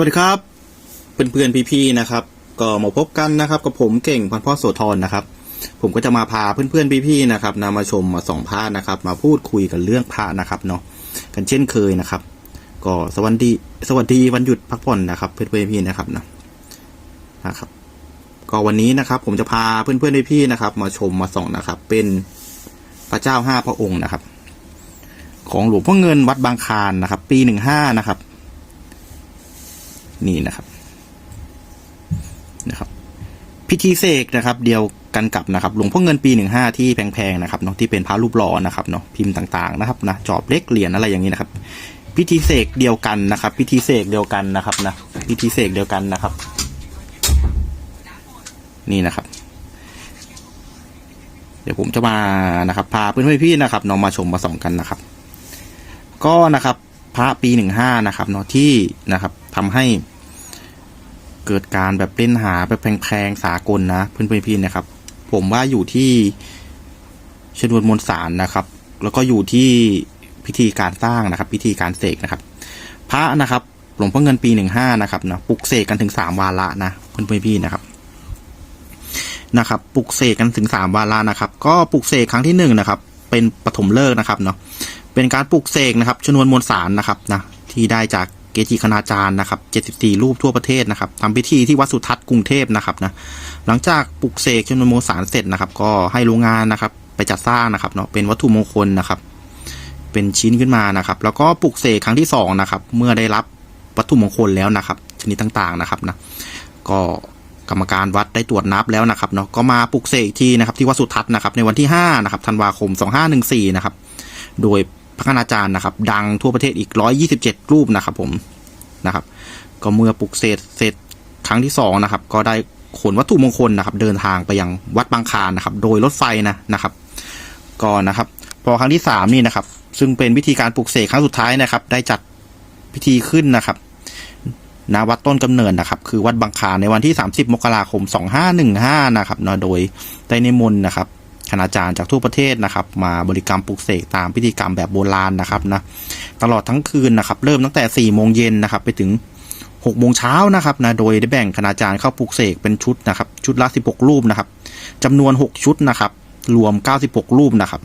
วัสดีครับเพื่อนๆพี่ๆนะครับ ก็มาพบกันนะครับกับผมเก่งพันพ่อโสธรนะครับ ผมก็จะมาพาเพื่อนๆพี่ๆนะครับนำมาชมมาส่องพระนะครับ มาพูดคุยกันเรื่องพระนะครับเนาะกันเช่นเคยนะครับ ก็สวัสดีสวัสดีวันหยุดพักผ่อนนะครับเพื่อนๆพี่ๆนะครับนะนะครับ ก็วันนี้นะครับ ผมจะพาเพื่อนๆพี่ๆนะครับ มาชมมาส่องนะครับ เป็นพระเจ้าห้าพระองค์นะครับ ของหลวงพ่อเงินวัดบางคานนะครับ ปีหนึ่งห้านะครับ นี่นะครับนะครับ พิธีเสกนะครับ เดียวกันกับนะครับหลวงพ่อเงินปีหนึ่งห้าที่แพงๆนะครับเนาะที่เป็นพระรูปหล่อนะครับเนาะพิมพ์ต่างๆนะครับนะจอบเล็กเหรียญอะไรอย่างนี้นะครับ พิธีเสกเดียวกันนะครับ พิธีเสกเดียวกันนะครับนะพิธีเสกเดียวกันนะครับ นี่นะครับเดี๋ยวผมจะมานะครับ พาเพื่อนๆพี่ๆนะครับน้องมาชมมาส่องกันนะครับ ก็นะครับ พระปีหนึ่งห้านะครับเนาะที่นะครับทำให้ เกิดการแบบเล่นหาแบบแพงๆสากลนะเพื่อนๆพี่ๆนะครับ ผมว่าอยู่ที่ชนวนมวลสารนะครับ แล้วก็อยู่ที่พิธีการสร้างนะครับ พิธีการเสกนะครับ พระนะครับหลวงพ่อเงินปีหนึ่งห้านะครับนะปลุกเสกกันถึงสามวาระนะเพื่อนๆพี่ๆนะครับนะครับปลุกเสกกันถึงสามวาระนะครับ ก็ปลุกเสกครั้งที่หนึ่งนะครับ เป็นปฐมฤกษ์นะครับเนาะเป็นการปลุกเสกนะครับ ชนวนมวลสารนะครับนะที่ได้จาก เกจิคณาจารย์นะครับ 74 รูปทั่วประเทศนะครับทำพิธีที่วัดสุทัศน์กรุงเทพนะครับนะหลังจากปลุกเสกชนวนมวลสารเสร็จนะครับ ก็ให้โรงงานนะครับ ไปจัดสร้างนะครับเนาะเป็นวัตถุมงคลนะครับ เป็นชิ้นขึ้นมานะครับ แล้วก็ปลุกเสกครั้งที่สองนะครับเมื่อได้รับวัตถุมงคลแล้วนะครับ ชนิดต่างๆนะครับนะก็กรรมการวัดได้ตรวจนับแล้วนะครับเนาะก็มาปลุกเสกอีกทีนะครับที่วัดสุทัศน์นะครับในวันที่5นะครับธันวาคม 2514นะครับโดย พระคณาจารย์นะครับ ดังทั่วประเทศอีก 127 รูปนะครับผมนะครับ ก็เมื่อปลุกเสกเสร็จครั้งที่สองนะครับ ก็ได้ขนวัตถุมงคลนะครับ เดินทางไปยังวัดบางคานนะครับ โดยรถไฟนะนะครับก็นะครับ พอครั้งที่สามนี่นะครับ ซึ่งเป็นวิธีการปลุกเสกครั้งสุดท้ายนะครับ ได้จัดพิธีขึ้นนะครับณวัดต้นกำเนิดนะครับ คือวัดบางคานในวันที่ 30 มกราคม 2515 นะครับเนาะโดยได้นิมนต์นะครับ คณาจารย์จากทั่วประเทศนะครับ มาบริกรรมปลุกเสกตามพิธีกรรมแบบโบราณนะครับนะตลอดทั้งคืนนะครับ เริ่มตั้งแต่4โมงเย็นนะครับ ไปถึง6โมงเช้านะครับนะโดยได้แบ่งคณาจารย์เข้าปลุกเสกเป็นชุดนะครับ ชุดละ 16 รูปนะครับจำนวน 6 ชุดนะครับ รวม 96 รูปนะครับ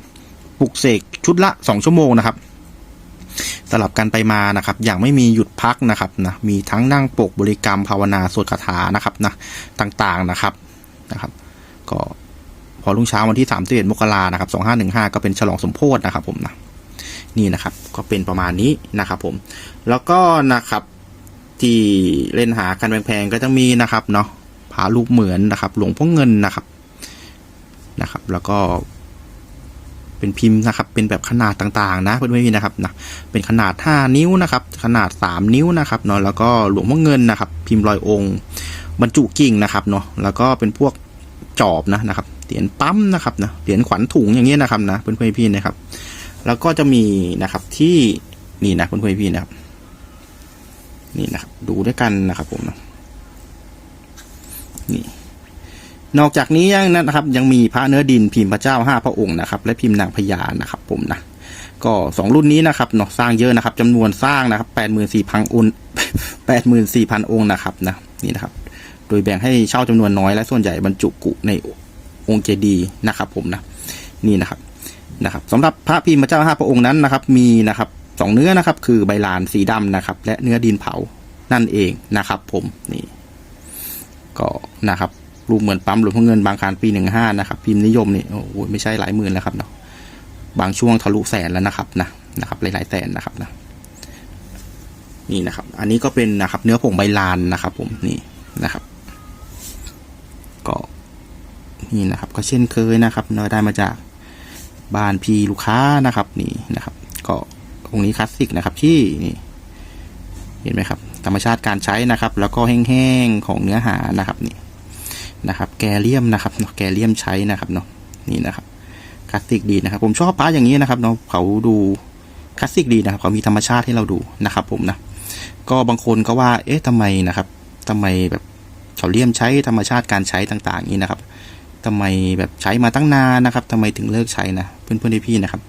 ปลุกเสกชุดละ 2 ชั่วโมงนะครับสลับกันไปมานะครับ อย่างไม่มีหยุดพักนะครับนะมีทั้งนั่งปกบริกรรมภาวนาสวดคาถานะครับนะต่างๆนะครับนะครับ ก็ พอรุ่งเช้าวันที่31มกรานะครับ2515ก็เป็นฉลองสมโพธินะครับผมนะนี่นะครับก็เป็นประมาณนี้นะครับผม แล้วก็นะครับที่เล่นหากันแพงๆก็จะมีนะครับเนาะผาลูกเหมือนนะครับ หลวงพ่อเงินนะครับนะครับ แล้วก็เป็นพิมพ์นะครับ เป็นแบบขนาดต่างๆ นะเพื่อนๆนะครับนะเป็นขนาด 5 นิ้วนะครับ ขนาด 3 นิ้วนะครับเนาะแล้วก็หลวงพ่อเงินนะครับ พิมพ์รอยองค์ บรรจุกิ่งนะครับเนาะแล้วก็เป็นพวกจอบนะนะครับ เหรียญปั๊มนะครับนะเหรียญขวัญถุงอย่างเงี้ยนะครับนะเพื่อนๆพี่นะครับ แล้วก็จะมีนะครับที่นี่นะเพื่อนๆพี่นะครับ นี่นะครับ ดูด้วยกันนะครับผมนะนี่นอกจากนี้ยังนะครับ ยังมีพระเนื้อดินพิมพ์พระเจ้าห้าพระองค์นะครับ และพิมพ์นางพญานะครับ ผมนะก็สองรุ่นนี้นะครับเนาะสร้างเยอะนะครับจำนวนสร้างนะครับแปดหมื่นสี่พันองค์แปดหมื่นสี่พันองค์นะครับนะนี่นะครับ โดยแบ่งให้เช่าจำนวนน้อยและส่วนใหญ่บรรจุกุใน องค์เจดีย์นะครับผมนะนี่นะครับนะครับสำหรับพระพิมพ์พระเจ้าห้าพระองค์นั้นนะครับ มีนะครับสองเนื้อนะครับ คือใบลานสีดำนะครับ และเนื้อดินเผานั่นเองนะครับ ผมนี่ก็นะครับรูปเหมือนปั๊มหลวงพ่อเงินบางคารปีหนึ่งห้านะครับ พิมพ์นิยมนี่โอ้โหไม่ใช่หลายหมื่นแล้วครับเนาะบางช่วงทะลุแสนแล้วนะครับนะนะครับ หลายๆแสนนะครับนะนี่นะครับ อันนี้ก็เป็นนะครับ เนื้อผงใบลานนะครับ ผมนี่นะครับ นี่นะครับ ก็เช่นเคยนะครับเนาได้มาจากบ้านพี่ลูกค้านะครับนี่นะครับ ก็องค์นี้คลาสสิกนะครับที่นี่เห็นไหมครับ ธรรมชาติการใช้นะครับ แล้วก็แห้งๆของเนื้อหานะครับนี่นะครับ แกเลียมนะครับเนาะแกเลียมใช้นะครับเนาะนี่นะครับคลาสสิกดีนะครับ ผมชอบพระอย่างนี้นะครับเนาะเขาดูคลาสสิกดีนะครับเขามีธรรมชาติให้เราดูนะครับ ผมนะก็บางคนก็ว่า เอ๊ะทำไมนะครับทำไมแบบเขาเลี่ยมใช้ธรรมชาติการใช้ต่าง ๆ นี้นะครับ ทำไมแบบใช้มาตั้งนานนะครับทำไมถึงเลิกใช้นะเพื่อนเพื่อนพี่นะครับ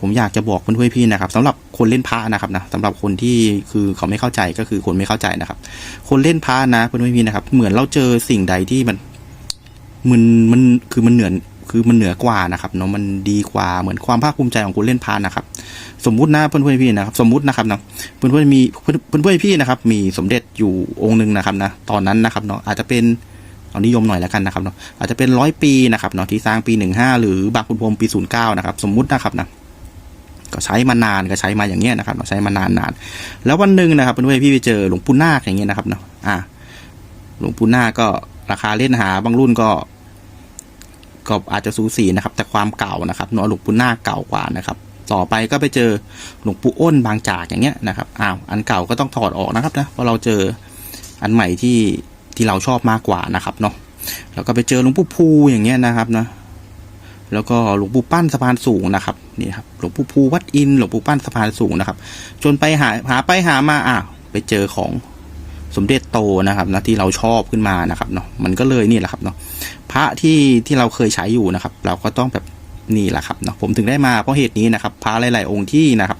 ผมอยากจะบอกเพื่อนเพื่อนพี่นะครับสำหรับคนเล่นพระนะครับนะสำหรับคนที่คือเขาไม่เข้าใจก็คือคนไม่เข้าใจนะครับ คนเล่นพระนะเพื่อนเพื่อนพี่นะครับ เหมือนเราเจอสิ่งใดที่มันมันมันคือมันเหนือคือมันเหนือกว่านะครับเนาะมันดีกว่าเหมือนความภาคภูมิใจของคนเล่นพระนะครับ สมมุตินะเพื่อนเพื่อนพี่นะครับ สมมุตินะครับเนาะเพื่อนเพื่อนมีเพื่อนเพื่อนพี่นะครับ มีสมเด็จอยู่องค์หนึ่งนะครับนะตอนนั้นนะครับเนาะอาจจะเป็น เอานิยมหน่อยแล้วกันนะครับเนาะอาจจะเป็นร้อยปีนะครับเนาะที่สร้างปีหนึ่งห้าหรือบางคุณพรมปีศูนย์เก้านะครับ สมมุตินะครับนะก็ใช้มานานก็ใช้มาอย่างเงี้ยนะครับเราใช้มานานนานแล้ววันหนึ่งนะครับเพื่อนๆพี่ไปเจอหลวงปู่นาคอย่างเงี้ยนะครับเนาะอ่าหลวงปู่นาคก็ราคาเล่นหาบางรุ่นก็ก็อาจจะสูสีนะครับ แต่ความเก่านะครับเนาะหลวงปู่นาคเก่ากว่านะครับ ต่อไปก็ไปเจอหลวงปู่อ้นบางจากอย่างเงี้ยนะครับอ้าวอันเก่าก็ต้องถอดออกนะครับนะเพราะเราเจออันใหม่ที่ ที่เราชอบมากกว่านะครับเนาะแล้วก็ไปเจอหลวงปู่ภูอย่างเงี้ยนะครับนะแล้วก็หลวงปู่ปั้นสะพานสูงนะครับนี่ครับหลวงปู่ภูวัดอินหลวงปู่ปั้นสะพานสูงนะครับ จนไปหาหาไปหามาอะไปเจอของสมเด็จโตนะครับนะที่เราชอบขึ้นมานะครับเนาะมันก็เลยนี่แหละครับเนาะพระที่ที่เราเคยใช้อยู่นะครับ เราก็ต้องแบบนี่แหละครับเนาะผมถึงได้มาเพราะเหตุนี้นะครับ พระหลาย ๆ องค์ที่นะครับ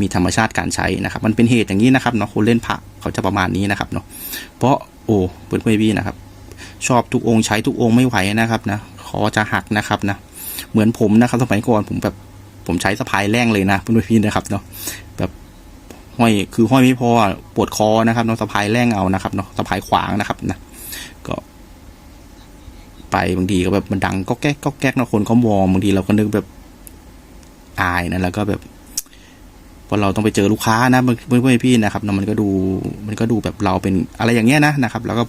มีธรรมชาติการใช้นะครับ มันเป็นเหตุอย่างนี้นะครับเนาะคนเล่นพระเขาจะประมาณนี้นะครับเนาะเพราะ โอ้เพื่อนเพื่อนพี่นะครับ ชอบทุกองค์ใช้ทุกองค์ไม่ไหวนะครับนะคอจะหักนะครับนะเหมือนผมนะครับสมัยก่อนผมแบบผมใช้สะพายแรงเลยนะเพื่อนๆพี่นะครับเนาะแบบห้อยคือห้อยไม่พอปวดคอนะครับเนาะสะพายแรงเอานะครับเนาะสะพายขวางนะครับนะก็ไปบางทีก็แบบมันดังก็แก๊กก็แก๊กนะคนเขามองบางทีเราก็นึกแบบอายนะแล้วก็แบบ พอเราต้องไปเจอลูกค้านะเพื่อนเพื่อนๆพี่นะครับเนอะมันก็ดูมันก็ดูแบบเราเป็นอะไรอย่างเงี้ยนะนะครับ แล้วก็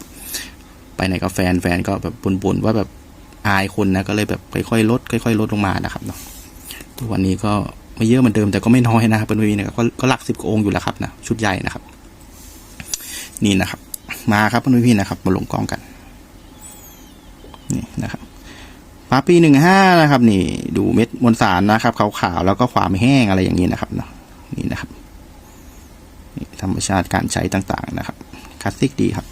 ไปไหนกับแฟนแฟนก็แบบบ่นๆว่าแบบอายคนนะก็เลยแบบค่อยๆลดค่อยๆลดลงมานะครับเนาะทุกวันนี้ก็ไม่เยอะเหมือนเดิมแต่ก็ไม่น้อยนะครับเพื่อนๆพี่นะครับก็ก็หลักสิบกองค์อยู่แล้วครับนะชุดใหญ่นะครับ นี่นะครับ มาครับเพื่อนพี่นะครับ มาลงกล้องกัน นี่นะครับปาปีหนึ่งห้านะครับ นี่ ดูเม็ดมวลสารนะครับขาวๆแล้วก็ความแห้งอะไรอย่างนี้นะครับเนาะ นี่นะครับนี่ธรรมชาติการใช้ต่างๆนะครับคลาสสิกดีครับ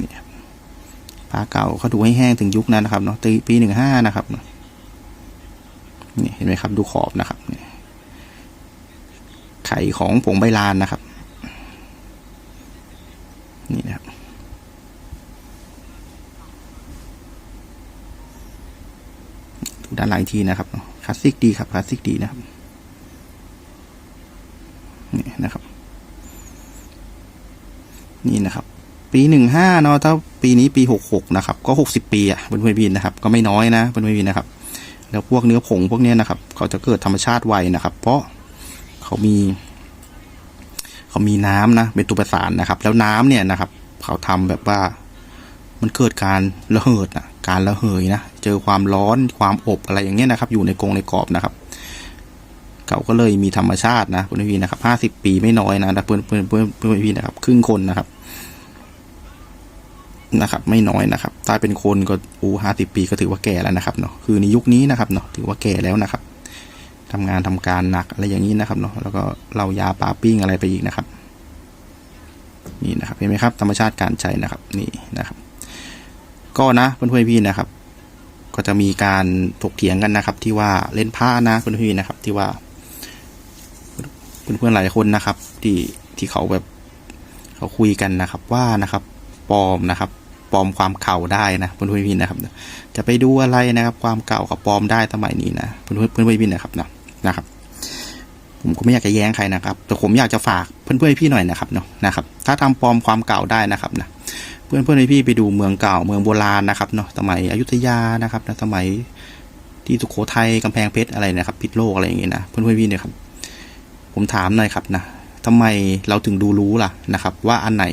นี่ครับปลาเก่าเขาดูให้แห้งถึงยุคนั้นนะครับเนาะปีหนึ่งห้านะครับเนาะนี่เห็นไหมครับดูขอบนะครับไข่ของผงใบลานนะครับ นี่นะครับ ดูด้าน หลังอีกทีนะครับคลาสสิกดีครับคลาสสิกดีนะครับนี่นะครับ นี่นะครับ ปีหนึ่งห้าเนาะถ้าปีนี้ปีหกหกนะครับ ก็หกสิบปีอะเพื่อนเพื่อนพี่นะครับ ก็ไม่น้อยนะเพื่อนเพื่อนพี่นะครับ แล้วพวกเนื้อผงพวกเนี้ยนะครับ เขาจะเกิดธรรมชาติไวนะครับ เพราะเขามี เขามีน้ำนะเป็นตัวประสานนะครับ แล้วน้ำเนี่ยนะครับ เขาทำแบบว่ามันเกิดการระเหิดนะ การระเหยนะ เจอความร้อนความอบอะไรอย่างเงี้ยนะครับ อยู่ในกรงในกรอบนะครับ เขาก็เลยมีธรรมชาตินะเพื่อนพี่นะครับห้าสิบปีไม่น้อยนะเพื่อนเพื่อนเพื่อนเพื่อนพี่นะครับ ครึ่งคนนะครับ นะครับ ไม่น้อยนะครับถ้าเป็นคนก็อูห้าสิบปีก็ถือว่าแก่แล้วนะครับเนาะคือในยุคนี้นะครับเนาะถือว่าแก่แล้วนะครับทำงานทำการหนักอะไรอย่างนี้นะครับเนาะแล้วก็เรายาปาปิ้งอะไรไปอีกนะครับนี่นะครับเห็นไหมครับธรรมชาติการใช้นะครับนี่นะครับ ก็นะเพื่อนๆพี่นะครับ ก็จะมีการถกเถียงกันนะครับ ที่ว่าเล่นผ้านะเพื่อนพี่นะครับ ที่ว่าเพื่อนๆหลายคนนะครับ ที่ที่เขาแบบเขาคุยกันนะครับ ว่านะครับปลอมนะครับปลอมความเก่าได้นะเพื่อนๆพี่นะครับ จะไปดูอะไรนะครับ ความเก่ากับปลอมได้สมัยนี้นะเพื่อนเพื่อนๆพี่นะครับนะนะครับผมก็ไม่อยากจะแย้งใครนะครับ แต่ผมอยากจะฝากเพื่อนๆพี่หน่อยนะครับเนาะนะครับ ถ้าทำปลอมความเก่าได้นะครับนะ พื่อนเพื่อนพี่ไปดูเมืองเก่าเมืองโบราณนะครับเนาะสมัยอยุธยานะครับนะสมัยที่สุโขทัยกำแพงเพชรอะไรนะครับ พิษโลกอะไรอย่างเงี้ยนะเพื่อนเพื่อนๆพี่เนี่ยครับ ผมถามหน่อยครับนะทำไมเราถึงดูรู้ล่ะนะครับ ว่าอันไหน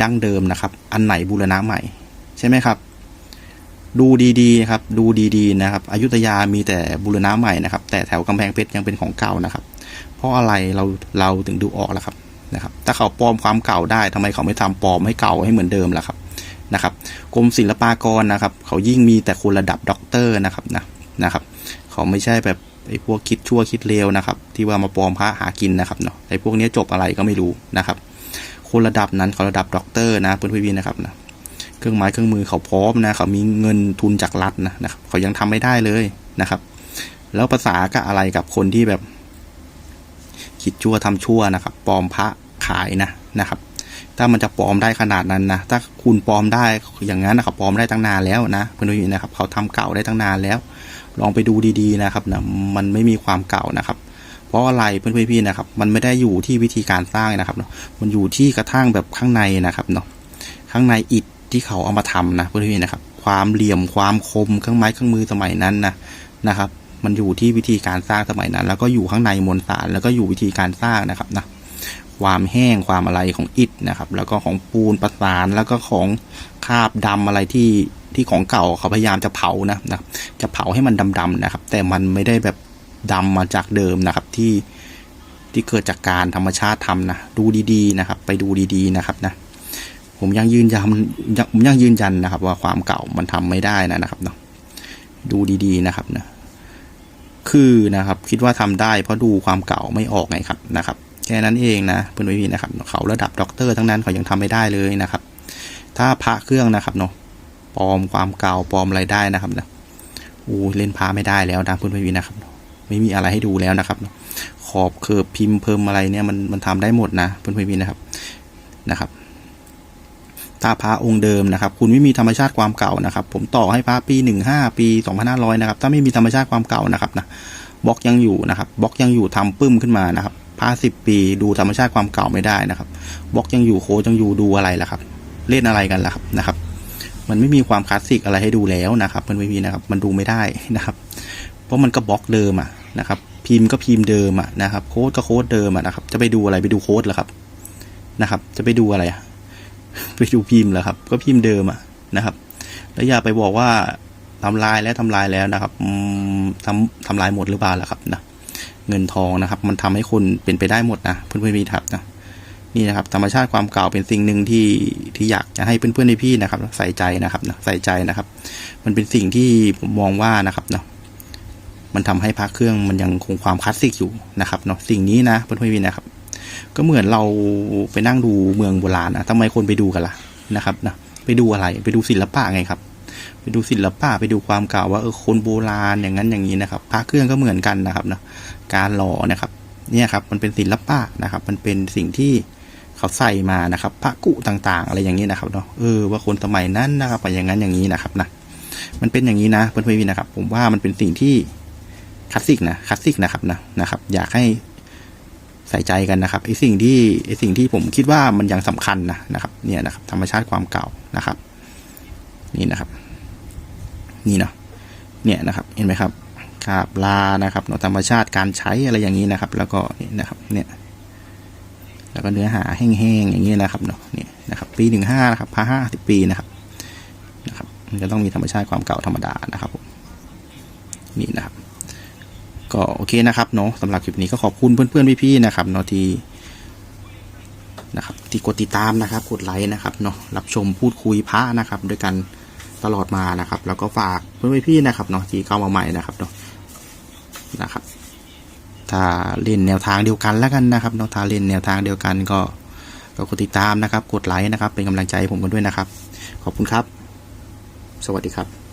ดั้งเดิมนะครับ อันไหนบูรณะใหม่ ใช่ไหมครับ ดูดีๆนะครับ ดูดีๆนะครับอยุธยามีแต่บูรณะใหม่นะครับ แต่แถวกำแพงเพชรยังเป็นของเก่านะครับ เพราะอะไรเราเราถึงดูออกล่ะครับ นะครับ ถ้าเขาปลอมความเก่าได้ทำไมเขาไม่ทำปลอมให้เก่าให้เหมือนเดิมล่ะครับนะครับ กรมศิลปากรนะครับ เขายิ่งมีแต่คนระดับด็อกเตอร์นะครับนะนะครับ เขาไม่ใช่แบบไอ้พวกคิดชั่วคิดเลวนะครับ ที่ว่ามาปลอมพระหากินนะครับเนาะไอ้พวกนี้จบอะไรก็ไม่รู้นะครับ คนระดับนั้นเขาระดับด็อกเตอร์นะเพื่อนพี่ๆนะครับนะเครื่องไม้เครื่องมือเขาพร้อมนะเขามีเงินทุนจากรัฐนะนะครับเขายังทำไม่ได้เลยนะครับ แล้วภาษากับอะไรกับคนที่แบบ คิดชั่วทำชั่วนะครับปลอมพระขายนะนะครับ ถ้ามันจะปลอมได้ขนาดนั้นนะถ้าคุณปลอมได้อย่างนั้นนะครับปลอมได้ตั้งนานแล้วนะเพื่อนพี่ๆนะครับ เขาทำเก่าได้ตั้งนานแล้ว ลองไปดูดีๆนะครับนะมันไม่มีความเก่านะครับเพราะอะไรเพื่อนพี่ๆนะครับ มันไม่ได้อยู่ที่วิธีการสร้างนะครับเนาะมันอยู่ที่กระทั่งแบบข้างในนะครับเนาะข้างในอิฐที่เขาเอามาทำนะเพื่อนพี่นะครับ ความเหลี่ยมความคมเครื่องไม้เครื่องมือสมัยนั้นนะนะครับ มันอยู่ที่วิธีการสร้างสมัยนั้น แล้วก็อยู่ข้างในมวลสารแล้วก็อยู่วิธีการสร้างนะครับนะความแห้งความอะไรของอิฐนะครับ แล้วก็ของปูนประสานแล้วก็ของคราบดำอะไรที่ที่ของเก่าเขาพยายามจะเผานะนะจะเผาให้มันดำๆนะครับ แต่มันไม่ได้แบบดำมาจากเดิมนะครับที่ที่เกิดจากการธรรมชาติทำนะดูดีๆนะครับ ไปดูดีๆนะครับนะผมยังยืนยันยังผมยังยืนยันนะครับ ว่าความเก่ามันทำไม่ได้นะนะครับเนาะดูดีๆนะครับนะ คือนะครับคิดว่าทำได้เพราะดูความเก่าไม่ออกไงครับนะครับแค่นั้นเองนะเพื่อนพี่นะครับเขาระดับด็อกเตอร์ทั้งนั้นเขายังทำไม่ได้เลยนะครับ ถ้าพระเครื่องนะครับเนาะปลอมความเก่าปลอมอะไรได้นะครับนะโอ้เล่นพระไม่ได้แล้วนะเพื่อนพี่นะครับ ไม่มีอะไรให้ดูแล้วนะครับ ขอบเคิร์บพิมพ์เพิ่มอะไรเนี่ยมันมันทำได้หมดนะเพื่อนพี่นะครับนะครับ ถ้าพระองค์เดิมนะครับ คุณไม่มีธรรมชาติความเก่านะครับ ผมต่อให้พระปีหนึ่งห้าปีสองพันห้าร้อยนะครับ ถ้าไม่มีธรรมชาติความเก่านะครับนะบล็อกยังอยู่นะครับบล็อกยังอยู่ทำปึ้มขึ้นมานะครับพระสิบปีดูธรรมชาติความเก่าไม่ได้นะครับบล็อกยังอยู่โค้ดยังอยู่ดูอะไรล่ะครับ เล่นอะไรกันล่ะครับนะครับ มันไม่มีความคลาสสิกอะไรให้ดูแล้วนะครับ มันไม่มีนะครับ มันดูไม่ได้นะครับ เพราะมันก็บล็อกเดิมอะนะครับ พิมพ์ก็พิมพ์เดิมอะนะครับ โค้ดก็โค้ดเดิมอะนะครับ จะไปดูอะไรไปดูโค้ดเหรอครับนะครับ จะไปดูอะไรอะ ไปดูพิมพ์เหรอครับ ก็พิมพ์เดิมอะนะครับ แล้วอย่าไปบอกว่าทำลายแล้วทำลายแล้วนะครับทำทำลายหมดหรือเปล่าล่ะครับนะเงินทองนะครับ มันทำให้คนเป็นไปได้หมดนะเพื่อนเพื่อนพี่ครับนะนี่นะครับธรรมชาติความเก่าเป็นสิ่งหนึ่งที่ที่อยากจะให้เพื่อนเพื่อนพี่นะครับ ใส่ใจนะครับนะใส่ใจนะครับ มันเป็นสิ่งที่ผมมองว่านะครับเนาะมันทำให้พระเครื่องมันยังคงความคลาสสิกอยู่นะครับเนาะสิ่งนี้นะเพื่อนเพื่อนพี่นะครับ ก็เหมือนเราไปนั่งดูเมืองโบราณนะทำไมคนไปดูกันล่ะนะครับนะไปดูอะไรไปดูศิลปะไงครับ ไปดูศิลปะไปดูความเก่าว่าเออคนโบราณอย่างนั้นอย่างนี้นะครับพระเครื่องก็เหมือนกันนะครับนะการหล่อนะครับเนี่ยครับมันเป็นศิลปะนะครับ มันเป็นสิ่งที่เขาใส่มานะครับพระกุต่างๆ อะไรอย่างนี้นะครับเนาะเออว่าคนสมัยนั้นนะครับอย่างนั้นอย่างนี้นะครับนะมันเป็นอย่างนี้นะเพื่อนๆพี่นะครับ ผมว่ามันเป็นสิ่งที่คลาสสิกนะคลาสสิกนะครับนะนะครับ อยากให้ ใส่ใจกันนะครับไอสิ่งที่ไอสิ่งที่ผมคิดว่ามันยังสำคัญนะนะครับ เนี่ยนะครับ ธรรมชาติความเก่านะครับ นี่นะครับ นี่เนาะเนี่ยนะครับ เห็นไหมครับคาบลานะครับเนาะธรรมชาติการใช้อะไรอย่างนี้นะครับ แล้วก็นี่นะครับ เนี่ย แล้วก็เนื้อหาแห้งๆอย่างนี้นะครับเนาะเนี่ยนะครับ ปีหนึ่งห้านะครับพาห้าสิบปีนะครับนะครับมันจะต้องมีธรรมชาติความเก่าธรรมดานะครับผมนี่นะครับ ก็โอเคนะครับเนาะสำหรับคลิปนี้ก็ขอบคุณเพื่อนๆพี่ๆนะครับเนาะที่นะครับที่กดติดตามนะครับ กดไลค์นะครับเนาะรับชมพูดคุยพระนะครับ ด้วยกันตลอดมานะครับ แล้วก็ฝากเพื่อนๆพี่ๆนะครับเนาะที่เข้ามาใหม่นะครับเนาะนะครับ ถ้าเล่นแนวทางเดียวกันแล้วกันนะครับเนาะถ้าเล่นแนวทางเดียวกันก็ก็กดติดตามนะครับ กดไลค์นะครับ เป็นกำลังใจให้ผมกันด้วยนะครับ ขอบคุณครับ สวัสดีครับ